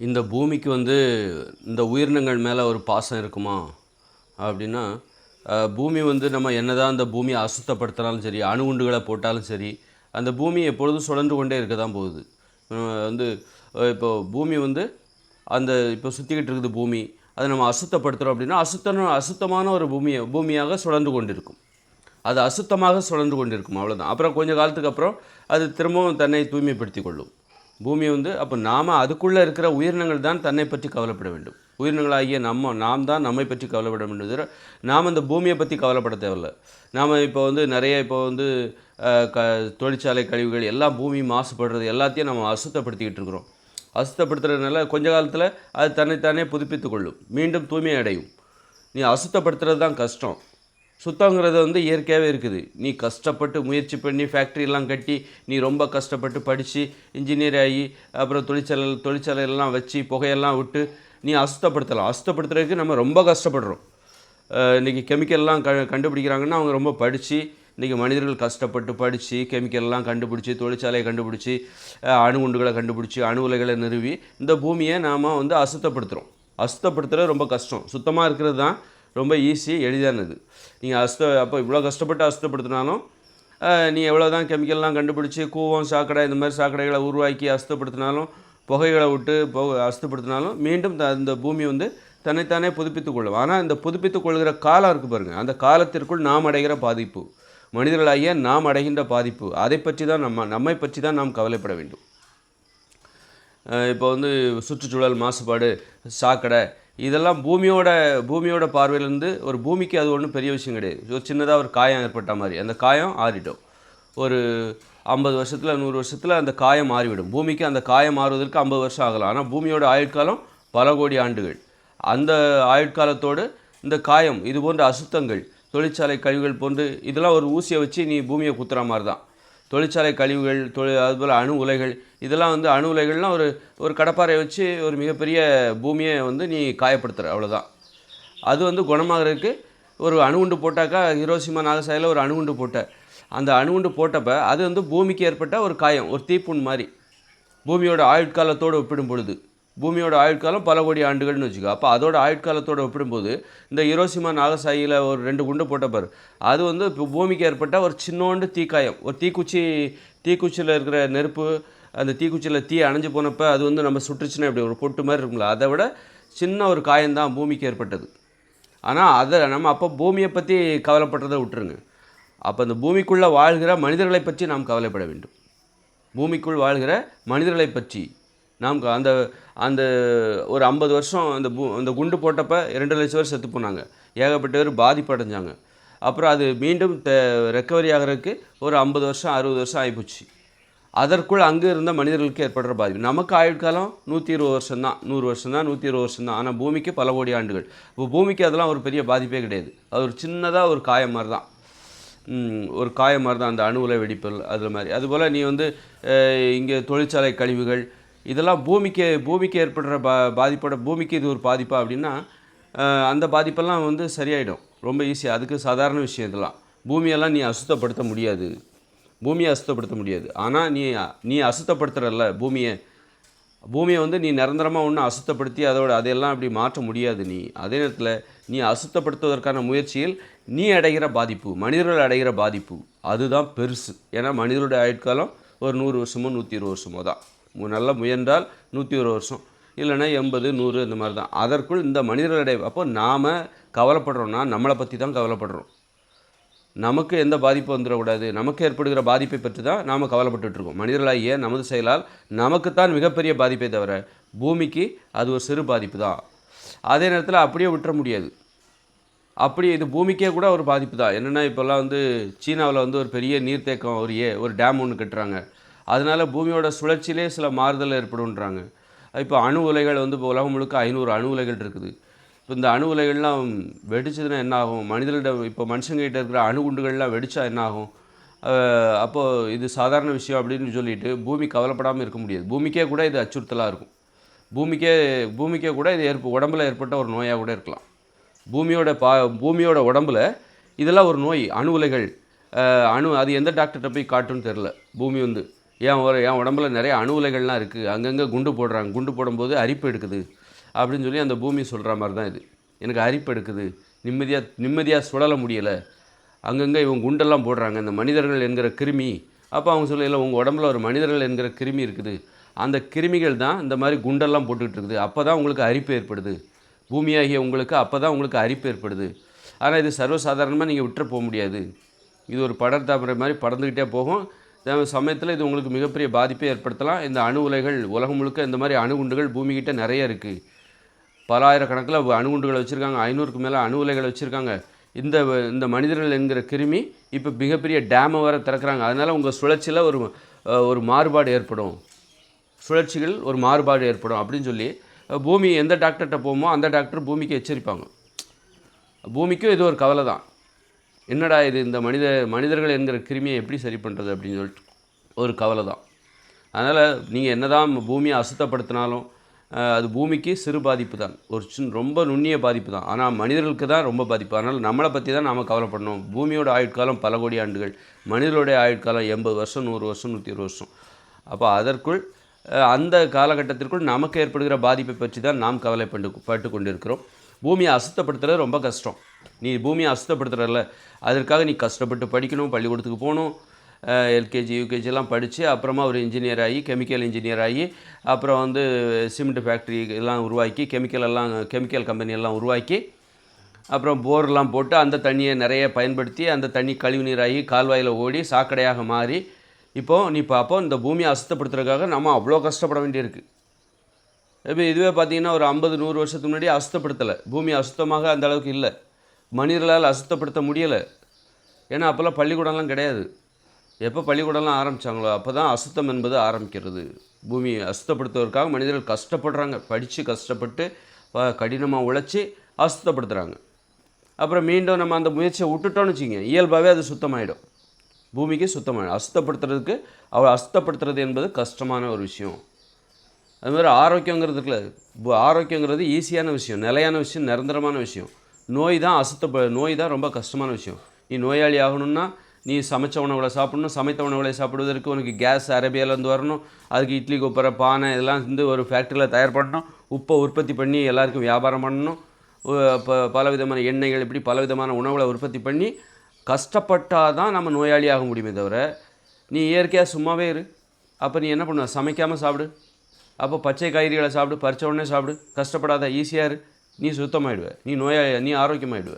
இந்த பூமிக்கு வந்து இந்த உயிரினங்கள் மேலே ஒரு பாசம் இருக்குமா? அப்படின்னா பூமி வந்து நம்ம என்னதான் அந்த பூமியை அசுத்தப்படுத்தினாலும் சரி அணுகுண்டுகளை போட்டாலும் சரி அந்த பூமி எப்பொழுதும் சுழன்று கொண்டே இருக்க தான் போகுது வந்து இப்போ பூமி வந்து அந்த இப்போ சுற்றிக்கிட்டு இருக்குது பூமி அதை நம்ம அசுத்தப்படுத்துகிறோம் அப்படின்னா அசுத்தன அசுத்தமான ஒரு பூமியை பூமியாக சுழன்று கொண்டிருக்கும். அது அசுத்தமாக சுழன்று கொண்டிருக்கும் அவ்வளோதான் அப்புறம் கொஞ்சம் காலத்துக்கு அப்புறம் அது திரும்பவும் தன்னை தூய்மைப்படுத்தி கொள்ளும். பூமி வந்து அப்போ நாம் அதுக்குள்ளே இருக்கிற உயிரினங்கள் தான் தன்னை பற்றி கவலைப்பட வேண்டும். உயிரினங்களாகிய நம்ம நாம் தான் நம்மை பற்றி கவலைப்பட வேண்டும் தவிர நாம் அந்த பூமியை பற்றி கவலைப்பட தேவையில்ல. நாம் இப்போ வந்து நிறைய இப்போ வந்து க தொழிற்சாலை கழிவுகள் எல்லாம் பூமி மாசுபடுறது எல்லாத்தையும் நம்ம அசுத்தப்படுத்திக்கிட்டு இருக்கிறோம். அசுத்தப்படுத்துறதுனால கொஞ்ச காலத்தில் அது தன்னைத்தானே புதுப்பித்துக்கொள்ளும் மீண்டும் தூய்மை அடையும் நீ அசுத்தப்படுத்துறது தான் கஷ்டம். சுத்தங்கிறது வந்து இயற்கையாகவே இருக்குது. நீ கஷ்டப்பட்டு முயற்சி பண்ணி ஃபேக்ட்ரியெல்லாம் கட்டி நீ ரொம்ப கஷ்டப்பட்டு படித்து இன்ஜினியர் ஆகி அப்புறம் தொழிற்சாலை தொழிற்சாலையெல்லாம் வச்சு புகையெல்லாம் விட்டு நீ அசுத்தப்படுத்தலாம். அசுத்தப்படுத்துறதுக்கு நம்ம ரொம்ப கஷ்டப்படுறோம். இன்றைக்கி கெமிக்கல்லாம் க கண்டுபிடிக்கிறாங்கன்னா அவங்க ரொம்ப படித்து இன்றைக்கி மனிதர்கள் கஷ்டப்பட்டு படித்து கெமிக்கல்லாம் கண்டுபிடிச்சி தொழிற்சாலையை கண்டுபிடிச்சி அணுகுண்டுகளை கண்டுபிடிச்சி அணு உலைகளை நிறுவி இந்த பூமியை நாம் வந்து அசுத்தப்படுத்துகிறோம் அசுத்தப்படுத்துறது ரொம்ப கஷ்டம். சுத்தமாக இருக்கிறது தான் ரொம்ப ஈஸி எளிதானது. நீங்கள் அஸ்த அப்போ இவ்வளோ கஷ்டப்பட்டு அஸ்தப்படுத்தினாலும் நீ எவ்வளோ தான் கெமிக்கல்லாம் கண்டுபிடிச்சி கூவம் சாக்கடை இந்த மாதிரி சாக்கடைகளை உருவாக்கி அஸ்தப்படுத்தினாலும் புகைகளை விட்டு புக அஸ்தப்படுத்தினாலும் மீண்டும் த- இந்த பூமி வந்து தன்னைத்தானே புதுப்பித்துக் கொள்ளும். ஆனால் இந்த புதுப்பித்துக் கொள்கிற காலம் இருக்குது பாருங்கள் அந்த காலத்திற்குள் நாம் அடைகிற பாதிப்பு. மனிதர்களாகிய நாம் அடைகின்ற பாதிப்பு. அதை பற்றி தான் நம்ம நம்மை பற்றி தான் நாம் கவலைப்பட வேண்டும். இப்போ வந்து சுற்றுச்சூழல் மாசுபாடு சாக்கடை இதெல்லாம் பூமியோட பூமியோட பார்வையிலேருந்து ஒரு பூமிக்கு அது ஒன்றும் பெரிய விஷயம் கிடையாது. ஒரு சின்னதாக ஒரு காயம் ஏற்பட்ட மாதிரி. அந்த காயம் ஆறிடும். ஒரு ஐம்பது வருஷத்தில் நூறு வருஷத்தில் அந்த காயம் மாறிவிடும். பூமிக்கு அந்த காயம் மாறுவதற்கு ஐம்பது வருஷம் ஆகலாம். ஆனால் பூமியோட ஆயுட்காலம் பல கோடி ஆண்டுகள். அந்த ஆயுட்காலத்தோடு இந்த காயம் இது போன்ற அசுத்தங்கள் தொழிற்சாலை கழிவுகள் போன்று இதெல்லாம் ஒரு ஊசியை வச்சு நீ பூமியை குத்துற மாதிரி தான். தொழிற்சாலை கழிவுகள் தொழில் அதுபோல் அணு உலைகள் இதெல்லாம் வந்து அணு உலைகள்லாம் ஒரு ஒரு கடப்பாறை வச்சு ஒரு மிகப்பெரிய பூமியை வந்து நீ காயப்படுத்துற அவ்வளோதான் அது வந்து குணமாகறதுக்கு ஒரு அணுகுண்டு போட்டாக்கா ஹிரோசிமா நாகசாயில் ஒரு அணுகுண்டு போட்ட அந்த அணுகுண்டு போட்டப்ப அது வந்து பூமிக்கு ஏற்பட்ட ஒரு காயம் ஒரு தீப்புண் மாதிரி. பூமியோட ஆயுட்காலத்தோடு ஒப்பிடும் பொழுது. பூமியோட ஆயுட்காலம் பல கோடி ஆண்டுகள்னு வச்சுக்கோ. அப்போ அதோட ஆயுட்காலத்தோடு ஒப்பிடும்போது இந்த இரோசிமா நாகசாயியில் ஒரு ரெண்டு குண்டு போட்ட அது வந்து இப்போ பூமிக்கு ஏற்பட்ட ஒரு சின்னோண்டு தீக்காயம். ஒரு தீக்குச்சி தீக்குச்சியில் இருக்கிற நெருப்பு அந்த தீக்குச்சியில் தீ அணைஞ்சு போனப்போ அது வந்து நம்ம சுட்டுச்சுன்னா இப்படி ஒரு பொட்டு மாதிரி இருக்கும்ல. அதை விட சின்ன ஒரு காயம்தான் பூமிக்கு ஏற்பட்டது. ஆனால் அதை நம்ம அப்போ பூமியை பற்றி கவலைப்படுறதை விட்டுருங்க. அப்போ அந்த பூமிக்குள்ளே வாழ்கிற மனிதர்களை பற்றி நாம் கவலைப்பட வேண்டும். பூமிக்குள் வாழ்கிற மனிதர்களை பற்றி நாம் அந்த அந்த ஒரு ஐம்பது வருஷம் அந்த பூ அந்த குண்டு போட்டப்ப இரண்டு லட்சம் பேர் செத்து போனாங்க. ஏகப்பட்ட பேர் பாதிப்படைஞ்சாங்க. அப்புறம் அது மீண்டும் த ரெக்கவரி ஆகிறதுக்கு ஒரு ஐம்பது வருஷம் அறுபது வருஷம் ஆகிப்போச்சு அதற்குள் அங்கே இருந்த மனிதர்களுக்கு ஏற்படுற பாதிப்பு. நமக்கு ஆயுட்காலம் நூற்றி இருபது வருஷம் தான் நூறு வருஷம் தான் நூற்றி இருபது வருஷம் தான் ஆனால் பூமிக்கு பல கோடி ஆண்டுகள். இப்போ பூமிக்கு அதெல்லாம் ஒரு பெரிய பாதிப்பே கிடையாது. அது ஒரு சின்னதாக ஒரு காயம் மாதிரி தான் ஒரு காயம் மாதிரி தான் அந்த அணு உலை வெடிப்பல் அதில் மாதிரி. அதுபோல் நீ வந்து இங்கே தொழிற்சாலை கழிவுகள் இதெல்லாம் பூமிக்கு பூமிக்கு ஏற்படுற பா பாதிப்போட பூமிக்கு இது ஒரு பாதிப்பா அப்படின்னா அந்த பாதிப்பெல்லாம் வந்து சரியாயிடும். ரொம்ப ஈஸி அதுக்கு சாதாரண விஷயம் இதெல்லாம். பூமியெல்லாம் நீ அசுத்தப்படுத்த முடியாது. பூமியை அசுத்தப்படுத்த முடியாது. ஆனால் நீ நீ அசுத்தப்படுத்துறல்ல. பூமியை பூமியை வந்து நீ நிரந்தரமாக ஒன்றும் அசுத்தப்படுத்தி அதோட அதையெல்லாம் அப்படி மாற்ற முடியாது நீ. அதே நேரத்தில் நீ அசுத்தப்படுத்துவதற்கான முயற்சியில் நீ அடைகிற பாதிப்பு மனிதர்கள் அடைகிற பாதிப்பு அதுதான் பெருசு. ஏன்னா மனிதர்களுடைய ஆயுட்காலம் ஒரு நூறு வருஷமோ நூற்றி இருபது வருஷமோ தான். நல்லா முயன்றால் நூற்றி ஒரு வருஷம். இல்லைன்னா எண்பது நூறு இந்த மாதிரி தான் அதற்குள் இந்த மனிதர்களுடைய அப்போ நாம் கவலைப்படுறோன்னா நம்மளை பற்றி தான் கவலைப்படுறோம். நமக்கு எந்த பாதிப்பு வந்துடக்கூடாது. நமக்கு ஏற்படுகிற பாதிப்பை பற்றி தான் நாம் கவலைப்பட்டுருக்கோம் மனிதர்களாகிய நமது செயலால் நமக்குத்தான் மிகப்பெரிய பாதிப்பை தவிர பூமிக்கு அது ஒரு சிறு பாதிப்பு தான். அதே நேரத்தில் அப்படியே விட்டுற முடியாது. அப்படி இது பூமிக்கே கூட ஒரு பாதிப்பு தான். என்னென்னா இப்போல்லாம் வந்து சீனாவில் வந்து ஒரு பெரிய நீர்த்தேக்கம் ஒரு ஏ ஒரு டேம் ஒன்று கட்டுறாங்க. அதனால் பூமியோட சுழற்சியிலே சில மாறுதல் ஏற்படும்ன்றாங்க. இப்போ அணு உலைகள் வந்து இப்போ உலகம் முழுக்க ஐநூறு அணு உலைகள் இருக்குது. இப்போ இந்த அணு உலைகள்லாம் வெடிச்சதுன்னா என்ன ஆகும் மனிதர்களிடம் இப்போ மனுஷங்கிட்ட இருக்கிற அணுகுண்டுகள்லாம் வெடிச்சா என்ன ஆகும் அப்போது இது சாதாரண விஷயம் அப்படின்னு சொல்லிட்டு பூமி கவலைப்படாமல் இருக்க முடியாது. பூமிக்கே கூட இது அச்சுறுத்தலாக இருக்கும். பூமிக்கே பூமிக்கே கூட இது ஏற்ப உடம்புல ஏற்பட்ட ஒரு நோயாக கூட இருக்கலாம். பூமியோட பா பூமியோட உடம்புல இதெல்லாம் ஒரு நோய் அணு உலைகள். அணு அது எந்த டாக்டர்கிட்ட போய் காட்டுன்னு தெரில பூமி வந்து என் ஒரு என் உடம்புல நிறைய அணு உலைகள்லாம் இருக்குது அங்கங்கே குண்டு போடுறாங்க. குண்டு போடும்போது அரிப்பு எடுக்குது. அப்படின்னு சொல்லி அந்த பூமி சொல்கிற மாதிரி தான் இது. எனக்கு அரிப்பு எடுக்குது. நிம்மதியாக நிம்மதியாக சுழல முடியலை. அங்கங்கே இவங்க குண்டெல்லாம் போடுறாங்க. இந்த மனிதர்கள் என்கிற கிருமி. அப்போ அவங்க சொல்ல இல்லை உங்கள் உடம்புல ஒரு மனிதர்கள் என்கிற கிருமி இருக்குது. அந்த கிருமிகள் தான் இந்த மாதிரி குண்டெல்லாம் போட்டுக்கிட்டு இருக்குது. அப்போ தான் உங்களுக்கு அரிப்பு ஏற்படுது. பூமியாகிய உங்களுக்கு அப்போ தான் உங்களுக்கு அரிப்பு ஏற்படுது. ஆனால் இது சர்வசாதாரணமாக நீங்கள் விட்டுற போக முடியாது. இது ஒரு படர் தாமரை மாதிரி பறந்துக்கிட்டே போகும். சமயத்தில் இது உங்களுக்கு மிகப்பெரிய பாதிப்பை ஏற்படுத்தலாம். இந்த அணு உலைகள் உலகம் முழுக்க இந்த மாதிரி அணுகுண்டுகள் பூமிக்கிட்ட நிறைய இருக்குது பல ஆயிரக்கணக்கில் அணுகுண்டுகளை வச்சுருக்காங்க ஐநூறுக்கு மேலே அணு உலைகள் வச்சுருக்காங்க. இந்த இந்த மனிதர்கள் என்கிற கிருமி இப்போ மிகப்பெரிய டேமை வர திறக்கிறாங்க. அதனால் உங்கள் சுழற்சியில் ஒரு ஒரு மாறுபாடு ஏற்படும். சுழற்சிகள் ஒரு மாறுபாடு ஏற்படும் அப்படின்னு சொல்லி பூமி எந்த டாக்டர்கிட்ட போமோ அந்த டாக்டர் பூமிக்கு எச்சரிப்பாங்க. பூமிக்கும் இது ஒரு கவலை தான் என்னடா இது இந்த மனித மனிதர்கள் என்கிற கிருமியை எப்படி சரி பண்ணுறது அப்படின்னு சொல்லிட்டு ஒரு கவலை தான். அதனால் நீங்கள் என்னதான் பூமியை அசுத்தப்படுத்தினாலும் அது பூமிக்கு சிறு பாதிப்பு தான். ஒரு சின் ரொம்ப நுண்ணிய பாதிப்பு தான். ஆனால் மனிதர்களுக்கு தான் ரொம்ப பாதிப்பு. அதனால் நம்மளை பற்றி தான் நாம் கவலைப்படணும். பூமியோட ஆயுட்காலம் பல கோடி ஆண்டுகள். மனிதர்களுடைய ஆயுட்காலம் எண்பது வருஷம் நூறு வருஷம் நூற்றி இருபது வருஷம். அப்போ அதற்குள் அந்த காலகட்டத்திற்குள் நமக்கு ஏற்படுகிற பாதிப்பை பற்றி தான் நாம் கவலைப்பட்டு பட்டு கொண்டிருக்கிறோம் பூமியை அசுத்தப்படுத்துறது ரொம்ப கஷ்டம். நீ பூமியை அசுத்தப்படுத்துறல அதற்காக நீ கஷ்டப்பட்டு படிக்கணும் பள்ளிக்கூடத்துக்கு போகணும். எல்கேஜி யூகேஜி எல்லாம் படித்து அப்புறமா ஒரு இன்ஜினியர் ஆகி கெமிக்கல் இன்ஜினியர் ஆகி அப்புறம் வந்து சிமெண்ட் ஃபேக்ட்ரி எல்லாம் உருவாக்கி கெமிக்கல் எல்லாம் கெமிக்கல் கம்பெனி எல்லாம் உருவாக்கி அப்புறம் போர்லாம் போட்டு அந்த தண்ணியை நிறைய பயன்படுத்தி அந்த தண்ணி கழிவு நீராகி கால்வாயில் ஓடி சாக்கடையாக மாறி இப்போது நீ பார்ப்போம் இந்த பூமியை அசுத்தப்படுத்துறதுக்காக நம்ம அவ்வளோ கஷ்டப்பட வேண்டியிருக்கு. இப்போ இதுவே பார்த்திங்கன்னா ஒரு ஐம்பது நூறு வருஷத்துக்கு முன்னாடி அசுத்தப்படுத்தலை. பூமி அசுத்தமாக அந்த அளவுக்கு இல்லை. மனிதர்களால் அசுத்தப்படுத்த முடியலை. ஏன்னா அப்போல்லாம் பள்ளிக்கூடம்லாம் கிடையாது. எப்போ பள்ளிக்கூடம்லாம் ஆரம்பித்தாங்களோ அப்போ தான் அசுத்தம் என்பது ஆரம்பிக்கிறது. பூமியை அசுத்தப்படுத்துவதற்காக மனிதர்கள் கஷ்டப்படுறாங்க. படித்து கஷ்டப்பட்டு கடினமாக உழைச்சி அசுத்தப்படுத்துகிறாங்க அப்புறம் மீண்டும் நம்ம அந்த முயற்சியை விட்டுட்டோம்னு வச்சுக்கோங்க. இயல்பாகவே அது சுத்தமாயிடும். பூமிக்கு சுத்தமாயிடும். அசுத்தப்படுத்துறதுக்கு அவள் அசுத்தப்படுத்துறது என்பது கஷ்டமான ஒரு விஷயம். அது மாதிரி ஆரோக்கியங்கிறதுக்குள்ள ஆரோக்கியங்கிறது ஈஸியான விஷயம். நிலையான விஷயம் நிரந்தரமான விஷயம். நோய் தான் அசுத்த நோய் தான் ரொம்ப கஷ்டமான விஷயம். நீ நோயாளி ஆகணும்னா நீ சமைச்ச உணவுகளை சாப்பிடணும் சமைத்த உணவுகளை சாப்பிடுவதற்கு உனக்கு கேஸ் அரேபியாவிலேருந்து வரணும் அதுக்கு இட்லி கொப்பரை பானை இதெல்லாம் வந்து ஒரு ஃபேக்ட்ரியில் தயார் பண்ணணும் உப்பை உற்பத்தி பண்ணி எல்லாருக்கும் வியாபாரம் பண்ணணும் இப்போ பலவிதமான எண்ணெய்கள் இப்படி பலவிதமான உணவுகளை உற்பத்தி பண்ணி கஷ்டப்பட்டால் தான் நம்ம நோயாளி ஆக முடியுமே தவிர நீ இயற்கையாக சும்மாவே இரு. அப்போ நீ என்ன பண்ணுவ? சமைக்காமல் சாப்பிடு. அப்போ பச்சை காய்கறிகளை சாப்பிடு பறிச்ச உடனே சாப்பிடு. கஷ்டப்படாத ஈஸியாக இரு. நீ சுத்தமாயிடுவ நீ நோயாளி நீ ஆரோக்கியமாயிடுவ